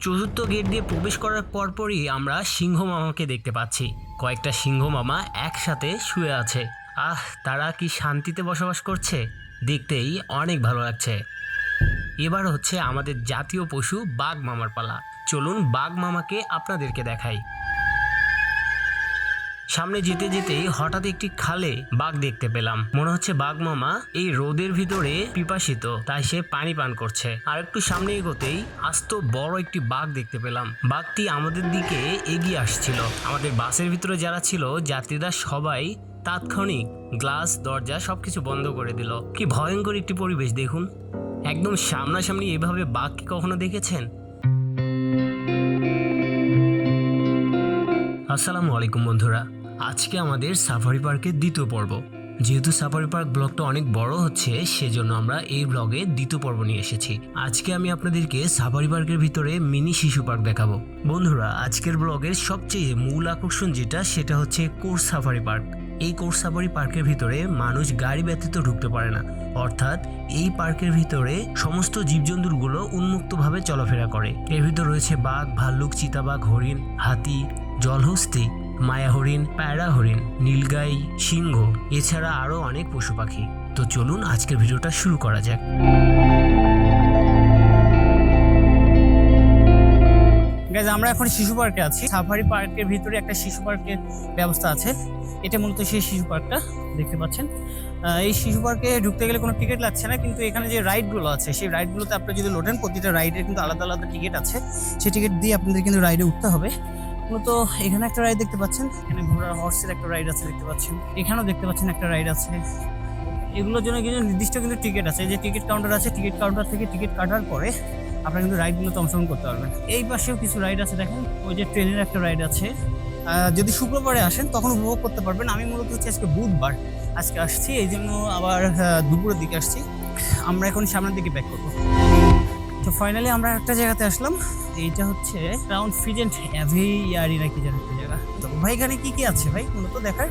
চতুর্থ গেট দিয়ে প্রবেশ করার পরপরই আমরা সিংহ মামাকে দেখতে পাচ্ছি। কয়েকটা সিংহ মামা একসাথে শুয়ে আছে। আহ, তারা কি শান্তিতে বসবাস করছে? দেখতেই অনেক ভালো লাগছে। এবার হচ্ছে আমাদের জাতীয় পশু বাঘ মামার পালা। চলুন বাঘ মামাকে আপনাদেরকে দেখাই। সামনে যেতে যেতেই হঠাৎ একটি খালে বাঘ দেখতে পেলাম। মনে হচ্ছে বাঘ মামা এই রোদের ভিতরে পিপাসিত, তাই সে পানি পান করছে। আর একটু সামনে এগোতেই আস্ত বড় একটি বাঘ দেখতে পেলাম। বাঘটি আমাদের দিকে এগিয়ে আসছিল। আমাদের বাসের ভিতরে যারা ছিল, যাত্রীরা সবাই তাৎক্ষণিক গ্লাস, দরজা সবকিছু বন্ধ করে দিল। কি ভয়ঙ্কর একটি পরিবেশ, দেখুন। একদম সামনাসামনি এভাবে বাঘ কি কখনো দেখেছেন? আসসালামু আলাইকুম বন্ধুরা। আজকে আমাদের সাফারি পার্কের দ্বিতীয় পর্ব। যেহেতু সাফারি পার্ক ব্লগটা অনেক বড় হচ্ছে, সেজন্য আমরা এই ব্লগে দ্বিতীয় পর্ব নিয়ে এসেছি। আজকে আমি আপনাদেরকে সাফারি পার্কের ভিতরে মিনি শিশু পার্ক দেখাবো। বন্ধুরা, আজকের ব্লগের সবচেয়ে মূল আকর্ষণ যেটা, সেটা হচ্ছে কোর্স সাফারি পার্ক। এই কোর্স সাফারি পার্কের ভিতরে মানুষ গাড়ি ব্যতীত ঢুকতে পারে না। অর্থাৎ এই পার্কের ভিতরে সমস্ত জীবজন্তুগুলো উন্মুক্তভাবে চলাফেরা করে। এর ভিতর রয়েছে বাঘ, ভাল্লুক, চিতাবাঘ, হরিণ, হাতি, জলহস্তি মায়া হরিণ প্যারা হরিণ নীলগাই, সিংহ, এছাড়া আরও অনেক পশু পাখি। তো চলুন আজকের ভিডিওটা শুরু করা যাক। আমরা এখন শিশু পার্কে আছি। সাফারি পার্কের ভিতরে একটা শিশু পার্কের ব্যবস্থা আছে। এটা মূলত সেই শিশু পার্কটা, দেখতে পাচ্ছেন? এই শিশু পার্কে ঢুকতে গেলে কোনো টিকিট লাগছে না, কিন্তু এখানে যে রাইডগুলো আছে, সেই রাইডগুলোতে আপনি যদি লোটেন, প্রতিটা রাইডের কিন্তু আলাদা আলাদা টিকিট আছে। সেই টিকিট দিয়ে আপনাদের কিন্তু রাইডে উঠতে হবে। মূলত এখানে একটা রাইড দেখতে পাচ্ছেন, এখানে ঘোড়ার হর্সের একটা রাইড আছে দেখতে পাচ্ছেন, এখানেও দেখতে পাচ্ছেন একটা রাইড আছে। এগুলোর জন্য কিন্তু নির্দিষ্ট কিন্তু টিকিট আছে যে টিকিট কাউন্টার আছে টিকিট কাউন্টার থেকে টিকিট কাটার পরে আপনারা কিন্তু রাইডগুলোতে অংশগ্রহণ করতে পারবেন। এই পাশেও কিছু রাইড আছে দেখেন, ওই যে ট্রেনের একটা রাইড আছে। যদি শুক্রবারে আসেন তখন উপভোগ করতে পারবেন, আমি মূলত হচ্ছে আজকে বুধবার, আজকে আসছি, এই জন্য আবার দুপুরের দিকে আসছি। আমরা এখন সামনের দিকে ব্যাক করব। তো ফাইনালি আমরা একটা জায়গাতে আসলাম। এইটা হচ্ছে ক্রাউন ফিজেন্ট অ্যাভিয়ারি নাকি যেন একটা জায়গা। তো ভাই এখানে কি কি আছে ভাই? মূলত দেখার।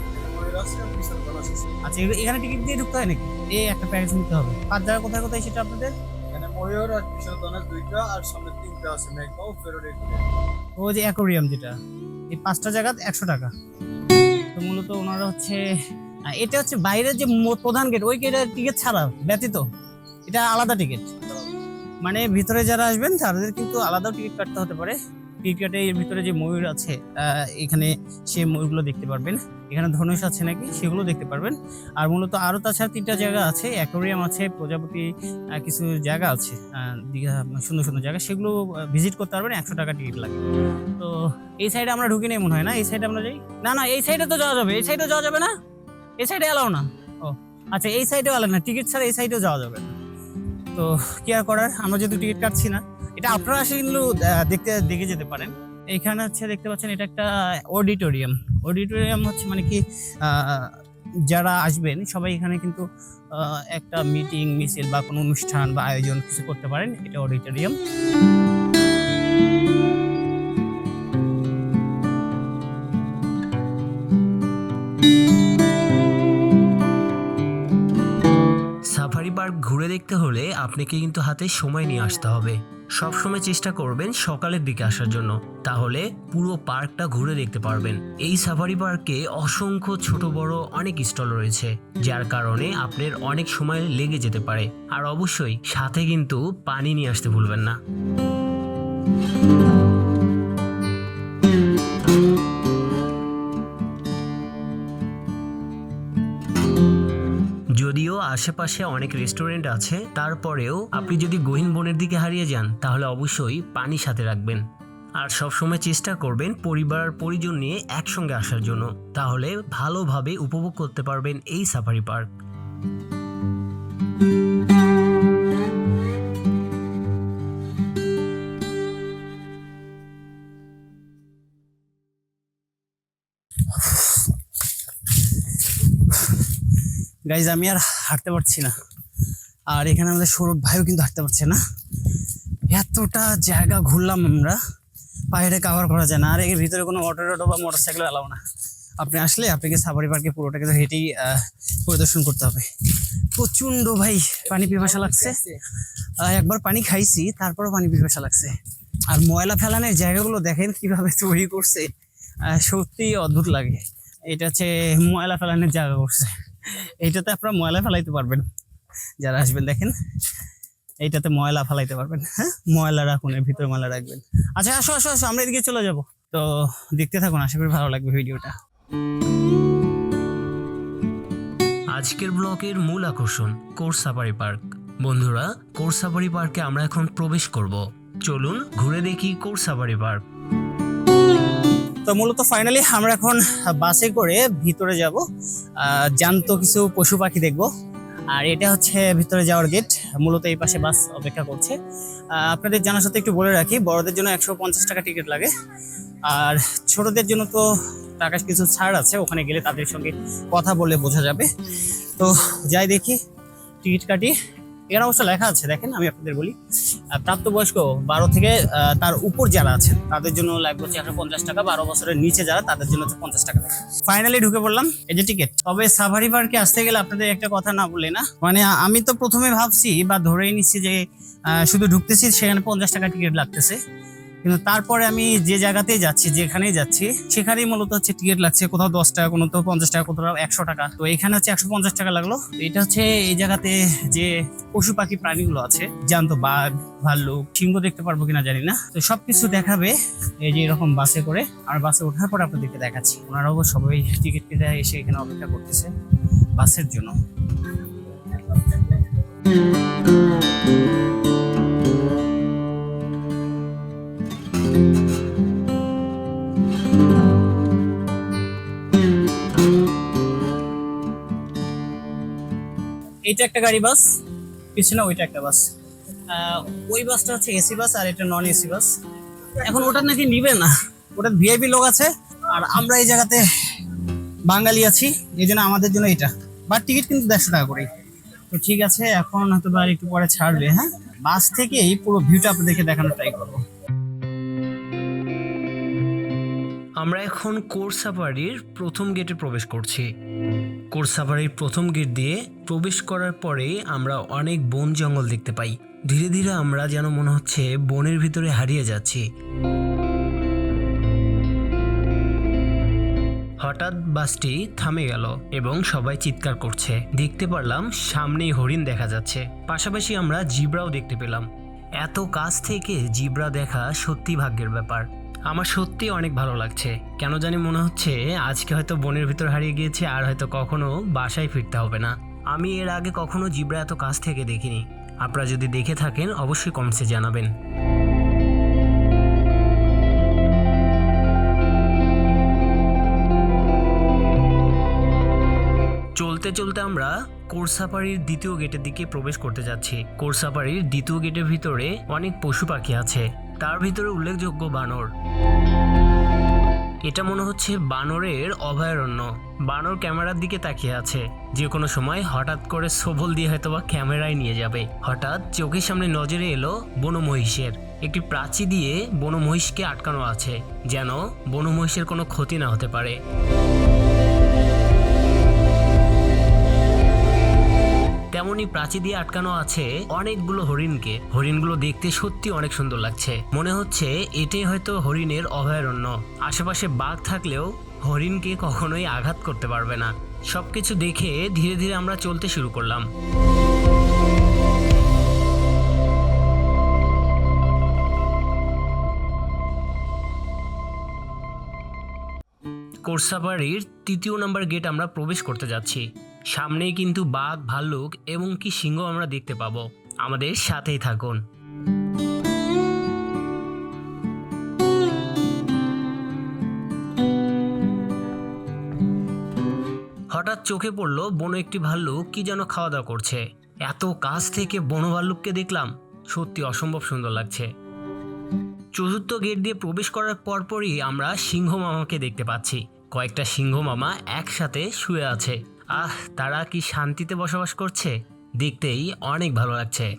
আচ্ছা এখানে টিকিট দিয়ে ঢুকতে হয় নাকি? এই একটা প্যাকেজ নিতে হবে। আর যারা কোথায় কোথায় সেটা আপনাদের? এখানে ময়ূর আর বিশাল দুইটা আর সামনে তিনটা আছে ম্যাকবাও ফেরোডেট ও যে অ্যাকোরিয়াম যেটা। এই পাঁচটা জায়গা একশো টাকা। তো মূলত ওনারা হচ্ছে এটা হচ্ছে বাইরের যে মো- প্রধান গেট ওই গেটের টিকিট ছাড়া ব্যতীত। এটা আলাদা টিকিট মানে ভিতরে যারা আসবেন, তাদের কিন্তু আলাদাও টিকিট কাটতে হতে পারে। টিকিট কাটে এর ভিতরে যে ময়ূর আছে এখানে সেই ময়ূরগুলো দেখতে পারবেন। এখানে ধনুষ আছে নাকি, সেগুলো দেখতে পারবেন। আর মূলত আরও তাছাড়া তিনটা জায়গা আছে অ্যাকোরিয়াম আছে, প্রজাপতি কিছু জায়গা আছে দীঘা সুন্দর সুন্দর জায়গা, সেগুলো ভিজিট করতে পারবেন, একশো টাকা টিকিট লাগে তো এই সাইডে আমরা ঢুকি নেই মনে হয় না? এই সাইডে আমরা যাই? না না, এই সাইডে তো যাওয়া যাবে, এই সাইডে যাওয়া যাবে না? এই সাইডে এলাও না। ও আচ্ছা এই সাইডেও এলাও না টিকিট ছাড়া এই সাইডেও যাওয়া যাবে না। তো কি আর করার? আমরা যেহেতু টিকিট কাটছি না। এটা আপনারা আসলে কিন্তু দেখতে, দেখে যেতে পারেন। এখানে হচ্ছে দেখতে পাচ্ছেন, এটা একটা অডিটোরিয়াম। অডিটোরিয়াম হচ্ছে মানে কি যারা আসবেন, সবাই এখানে কিন্তু একটা মিটিং, মিছিল বা কোনো অনুষ্ঠান বা আয়োজন কিছু করতে পারেন। এটা অডিটোরিয়াম। পার্ক ঘুরে দেখতে হলে আপনাকে কিন্তু হাতে সময় নিয়ে আসতে হবে। সবসময় চেষ্টা করবেন সকালের দিকে আসার জন্য। তাহলে পুরো পার্কটা ঘুরে দেখতে পারবেন। এই সাফারি পার্কে অসংখ্য ছোট, বড় অনেক স্টল রয়েছে, যার কারণে আপনার অনেক সময় লেগে যেতে পারে। আর অবশ্যই সাথে কিন্তু পানি নিয়ে আসতে ভুলবেন না। আশেপাশে অনেক রেস্টুরেন্ট আছে, তারপরেও আপনি যদি গহীন বনের দিকে হারিয়ে যান, তাহলে অবশ্যই পানি সাথে রাখবেন। আর সবসময় চেষ্টা করবেন পরিবার পরিজন নিয়ে একসঙ্গে আসার জন্য। তাহলে ভালোভাবে উপভোগ করতে পারবেন এই সাফারি পার্ক গাইজ আমি আর হাঁটতে পারছি না। আর এখানে আমাদের সৌরভ ভাইও কিন্তু হাঁটতে পারছে না। এতটা জায়গা ঘুরলাম আমরা, বাইরে কাভার করা যায় না। আর এর ভিতরে কোনো অটো টোটো বা মোটর সাইকেল এলাও না। আপনি আসলে আপনাকে সাফারি পার্কে পুরোটাকে তো হেঁটেই পরিদর্শন করতে হবে। প্রচণ্ড ভাই, পানি পিপাসা লাগছে। একবার পানি খাইছি, তারপরও পানি পিপাসা লাগছে। আর ময়লা ফেলানোর জায়গাগুলো দেখেন কীভাবে তৈরি করছে। সত্যি অদ্ভুত লাগে। এটা হচ্ছে ময়লা ফেলানোর জায়গা করছে। এইটাতে আপনারা ময়লা ফেলাইতে পারবেন। যারা আসবেন, দেখেন, এইটাতে ময়লা ফেলাইতে পারবেন। হ্যাঁ? ময়লা রাখুন, এর ভিতরে ময়লা রাখবেন। আচ্ছা আসো আসো আসো, আমরা এদিকে চলে যাব। তো দেখতে থাকুন, আশা করি ভালো লাগবে ভিডিওটা। আজকের ব্লকের মূল আকর্ষণ কোর সাফারি পার্ক। বন্ধুরা কোর সাফারি পার্কে আমরা এখন প্রবেশ করব। চলুন ঘুরে দেখি কোর সাফারি পার্ক। তো মূলত ফাইনালি আমরা এখন বাসে করে ভিতরে যাব। জ্যান্ত কিছু পশু পাখি দেখব। আর এটা হচ্ছে ভিতরে যাওয়ার গেট মূলত এই পাশে বাস অপেক্ষা করছে। আপনাদের জানার সাথে একটু বলে রাখি, বড়দের জন্য একশো পঞ্চাশ টাকা টিকিট লাগে। আর ছোটদের জন্য তো টাকা কিছু ছাড় আছে, ওখানে গেলে তাদের সঙ্গে কথা বলে বোঝা যাবে। তো যাই দেখি, টিকিট কাটি এখানে অবশ্য লেখা আছে, দেখেন, আমি আপনাদের বলি। প্রাপ্তবয়স্ক বারো থেকে তার উপর যারা আছে তাদের জন্য লাগবে হচ্ছে একশো পঞ্চাশ টাকা, বারো বছরের নিচে যারা, তাদের জন্য হচ্ছে পঞ্চাশ টাকা। ফাইনালি ঢুকে পড়লাম, এই যে টিকিট তবে সাফারি পার্কে আসতে গেলে আপনাদের একটা কথা না বলে না মানে আমি তো প্রথমে ভাবছি বা ধরেই নিচ্ছি যে শুধু ঢুকতেছি, সেখানে পঞ্চাশ টাকা টিকিট লাগতেছে। কিন্তু তারপরে আমি যে জায়গাতেই যাচ্ছি, যেখানেই যাচ্ছি, সেখানেই মূলত হচ্ছে টিকিট লাগছে কোথাও দশ টাকা, কোনো তো পঞ্চাশ টাকা কোথাও একশো টাকা। তো এখানে হচ্ছে একশো পঞ্চাশ টাকা লাগল। এটা হচ্ছে এই জায়গাতে যে পশু পাখি প্রাণীগুলো আছে, জ্যান্ত বাঘ, ভাল্লুক, সিংহ দেখতে পারব কিনা জানি না। তো সবকিছু দেখাবে এই যে এরকম বাসে করে। আর বাসে ওঠার পর আপনাদেরকে দেখাচ্ছি। ওনারাও সবাই টিকিট কেটে এসে এখানে অপেক্ষা করতেছে বাসের জন্য। এইটা একটা গাড়ি বাস, পিছনে ওইটা একটা বাস। ওই বাসটা হচ্ছে এসি বাস আর এটা নন এসি বাস। এখন ওটা নাকি নিবে না, ওটা ভিআইপি লোক আছে আর আমরা এই জায়গাতে বাঙালি আছি, এই জন্য আমাদের জন্য এটা। বাট টিকিট কিন্তু দেড়শো টাকা করে তো ঠিক আছে, এখন হয়তো আর একটু পরে ছাড়বে হ্যাঁ? বাস থেকেই পুরো ভিউটা আপনাদেরকে দেখানোর ট্রাই করব। আমরা এখন কোর সাফারির প্রথম গেটে প্রবেশ করছি। কোর সাফারির প্রথম গেট দিয়ে প্রবেশ করার পরে আমরা অনেক বন জঙ্গল দেখতে পাই। ধীরে ধীরে আমরা যেন মনে হচ্ছে বনের ভিতরে হারিয়ে যাচ্ছি। হঠাৎ বাসটি থামে গেল এবং সবাই চিৎকার করছে। দেখতে পারলাম সামনেই হরিণ দেখা যাচ্ছে। পাশাপাশি আমরা জিব্রাও দেখতে পেলাম। এত কাছ থেকে জিব্রা দেখা সত্যি ভাগ্যের ব্যাপার। আমার সত্যি অনেক ভালো লাগছে। কেন জানি মনে হচ্ছে আজকে হয়তো বনের ভিতর হারিয়ে গিয়েছে আর হয়তো কখনো বাসায় ফিরতে হবে না। আমি এর আগে কখনো জিব্রা এত কাছ থেকে দেখিনি। আপনারা যদি দেখে থাকেন, অবশ্যই কমেন্টসে জানাবেন। চলতে চলতে আমরা কোরসাপাড়ির দ্বিতীয় গেটের দিকে প্রবেশ করতে যাচ্ছি। কোরসাপাড়ির দ্বিতীয় গেটের ভিতরে অনেক পশু পাখি আছে। তার ভিতরে উল্লেখযোগ্য বানর। এটা মনে হচ্ছে বানরের অভয়ারণ্য। বানর ক্যামেরার দিকে তাকিয়ে আছে। যে কোনো সময় হঠাৎ করে সবল দিয়ে হয়তো বা ক্যামেরায় নিয়ে যাবে। হঠাৎ চোখের সামনে নজরে এলো বনমহিষের। একটি প্রাচী দিয়ে বনমহিষকে আটকানো আছে, যেন বনমহিষের কোনো ক্ষতি না হতে পারে। তেমনি প্রাচী দিয়ে আটকানো আছে, অনেকগুলো হরিণকে। হরিণগুলো দেখতে সত্যি অনেক সুন্দর লাগছে। মনে হচ্ছে এটাই হয়তো হরিণের অভয়ারণ্য। আশেপাশে বাঘ থাকলেও হরিণকে কখনোই আঘাত করতে পারবে না। সবকিছু দেখে ধীরে ধীরে আমরা চলতে শুরু করলাম। কোর্সাবাড়ির তৃতীয় নম্বর গেট আমরা প্রবেশ করতে যাচ্ছি। সামনেই কিন্তু বাঘ, ভাল্লুক এবং কি সিংহ আমরা দেখতে পাবো। আমাদের সাথেই থাকুন। হঠাৎ চোখে পড়ল বনো একটি ভাল্লুক কি যেন খাওয়া দাওয়া করছে। এত কাছ থেকে বনো ভাল্লুককে দেখলাম। সত্যি অসম্ভব সুন্দর লাগছে। চতুর্থ গেট দিয়ে প্রবেশ করার পরপরই আমরা সিংহ মামাকে দেখতে পাচ্ছি। কয়েকটা সিংহ মামা একসাথে শুয়ে আছে। আহ, তারা কি শান্তিতে বসবাস করছে? দেখতেই অনেক ভালো লাগছে।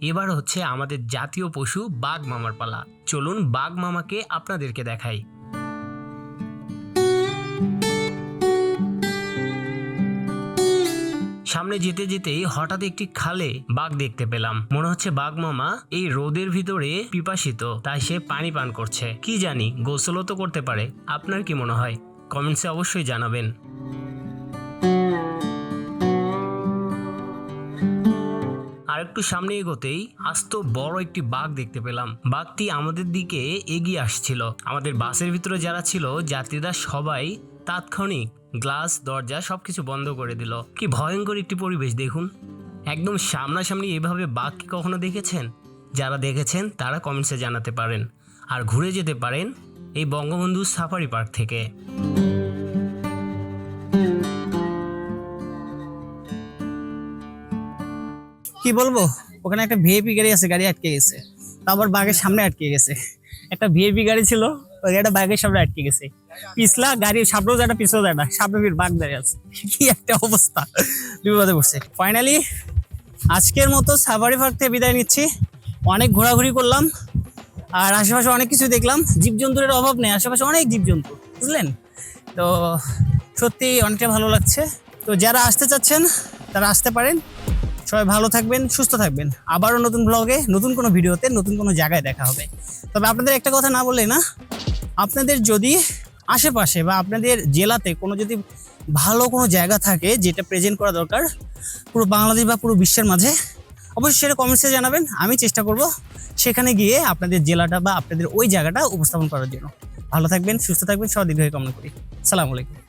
এবার হচ্ছে আমাদের জাতীয় পশু বাঘ মামার পালা। চলুন বাঘ মামাকে আপনাদেরকে দেখাই। সামনে যেতে যেতেই হঠাৎ একটি খালে বাঘ দেখতে পেলাম। মনে হচ্ছে বাঘ মামা এই রোদের ভিতরে পিপাসিত, তাই সে পানি পান করছে। কি জানি, গোসলও তো করতে পারে। আপনার কি মনে হয়? কমেন্টসে অবশ্যই জানাবেন। আর একটু সামনে এগোতেই আস্ত বড় একটি বাঘ দেখতে পেলাম। বাঘটি আমাদের দিকে এগিয়ে আসছিল। আমাদের বাসের ভিতরে যারা ছিল, যাত্রীরা সবাই তাৎক্ষণিক গ্লাস, দরজা সবকিছু বন্ধ করে দিল। কি ভয়ঙ্কর একটি পরিবেশ, দেখুন। একদম সামনাসামনি এভাবে বাঘ কি কখনো দেখেছেন? যারা দেখেছেন, তারা কমেন্টসে জানাতে পারেন। আর ঘুরে যেতে পারেন এই বঙ্গবন্ধু সাফারি পার্ক থেকে। কি বলব? ওখানে একটা ভিআইপি গাড়ি আছে, গাড়ি আটকে গেছে। তারপর বাঘের সামনে আটকে গেছে। একটা ভিআইপি গাড়ি ছিল, ওই গাড়িটা বাঘের সামনে আটকে গেছে। পিছলা, গাড়ি সামনেও যায় না পিছনেও যায় না। ফির বাঘ দাঁড়িয়ে আছে। কি একটা অবস্থা। বিপদে পড়ছে। ফাইনালি আজকের মতো সাফারি পার্ক থেকে বিদায় নিচ্ছি। অনেক ঘোরাঘুরি করলাম, আর আশেপাশে অনেক কিছু দেখলাম। জীবজন্তুর অভাব নেই, আশেপাশে অনেক জীবজন্তু, বুঝলেন? তো সত্যি অনেকটা ভালো লাগছে। তো যারা আসতে চাচ্ছেন, তারা আসতে পারেন। সবাই ভালো থাকবেন, সুস্থ থাকবেন। আবারও নতুন ব্লগে নতুন কোনো ভিডিওতে, নতুন কোনো জায়গায় দেখা হবে। তবে আপনাদের একটা কথা না বললে না। আপনাদের যদি আশেপাশে বা আপনাদের জেলাতে কোনো যদি ভালো কোনো জায়গা থাকে যেটা প্রেজেন্ট করা দরকার, পুরো বাংলাদেশ বা পুরো বিশ্বের মাঝে, অবশ্যই সেটা কমেন্টসে জানাবেন। আমি চেষ্টা করব সেখানে গিয়ে আপনাদের জেলাটা বা আপনাদের ওই জায়গাটা উপস্থাপন করার জন্য। ভালো থাকবেন, সুস্থ থাকবেন সব দীর্ঘ কামনা করি। সালাম আলাইকুম।